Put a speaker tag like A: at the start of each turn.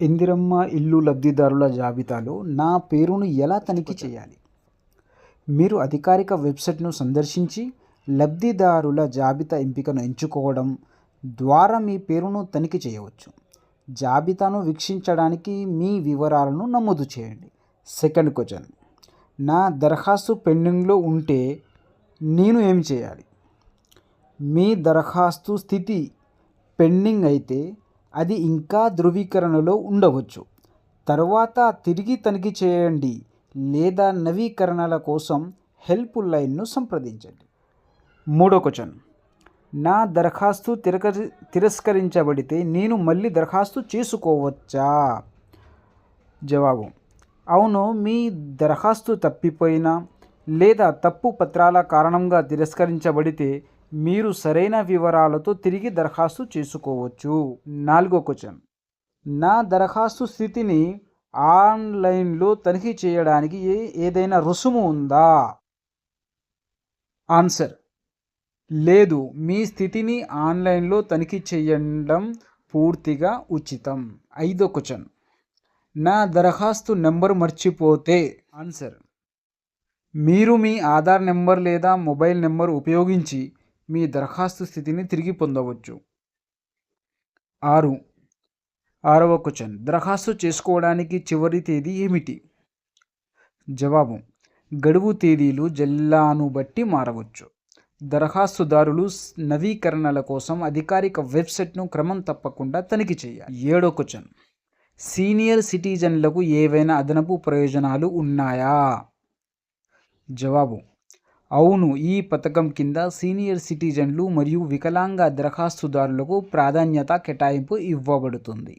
A: ఇందిరమ్మ ఇల్లు లబ్ధిదారుల జాబితాలో నా పేరును ఎలా తనిఖీ చేయాలి? మీరు అధికారిక వెబ్సైట్ను సందర్శించి లబ్ధిదారుల జాబితా ఎంపికను ఎంచుకోవడం ద్వారా మీ పేరును తనిఖీ చేయవచ్చు. జాబితాను వీక్షించడానికి మీ వివరాలను నమోదు చేయండి. Second question. నా దరఖాస్తు పెండింగ్లో ఉంటే నేను ఏమి చేయాలి? మీ దరఖాస్తు స్థితి పెండింగ్ అయితే అది ఇంకా ధృవీకరణలో ఉండవచ్చు. తర్వాత తిరిగి తనిఖీ చేయండి లేదా నవీకరణల కోసం హెల్ప్ లైన్ను సంప్రదించండి. మూడో క్వశ్చన్. నా దరఖాస్తు తిరక తిరస్కరించబడితే నేను మళ్ళీ దరఖాస్తు చేసుకోవచ్చా? జవాబు. అవును మీ దరఖాస్తు తప్పిపోయినా లేదా తప్పు పత్రాల కారణంగా తిరస్కరించబడితే మీరు సరైన వివరాలతో తిరిగి దరఖాస్తు చేసుకోవచ్చు. నాలుగో క్వశ్చన్. నా దరఖాస్తు స్థితిని ఆన్లైన్లో తనిఖీ చేయడానికి ఏ- ఏదైనా రుసుము ఉందా? ఆన్సర్. లేదు మీ స్థితిని ఆన్లైన్లో తనిఖీ చేయడం పూర్తిగా ఉచితం. ఐదో క్వశ్చన్. నా దరఖాస్తు నెంబర్ మర్చిపోతే? ఆన్సర్. మీరు మీ ఆధార్ నెంబర్ లేదా మొబైల్ నెంబర్ ఉపయోగించి మీ దరఖాస్తు స్థితిని తిరిగి పొందవచ్చు. ఆరు. ఆరవ క్వశ్చన్. దరఖాస్తు చేసుకోవడానికి చివరి తేదీ ఏమిటి? జవాబు. గడువు తేదీలు జిల్లాను బట్టి మారవచ్చు. దరఖాస్తుదారులు నవీకరణల కోసం అధికారిక వెబ్సైట్ను క్రమం తప్పకుండా తనిఖీ చేయాలి. ఏడో క్వశ్చన్. సీనియర్ సిటిజన్లకు ఏవైనా అదనపు ప్రయోజనాలు ఉన్నాయా? జవాబు. అవును ఈ పథకం కింద సీనియర్ సిటిజన్లు మరియు వికలాంగ దరఖాస్తుదారులకు ప్రాధాన్యత కేటాయింపు ఇవ్వబడుతుంది.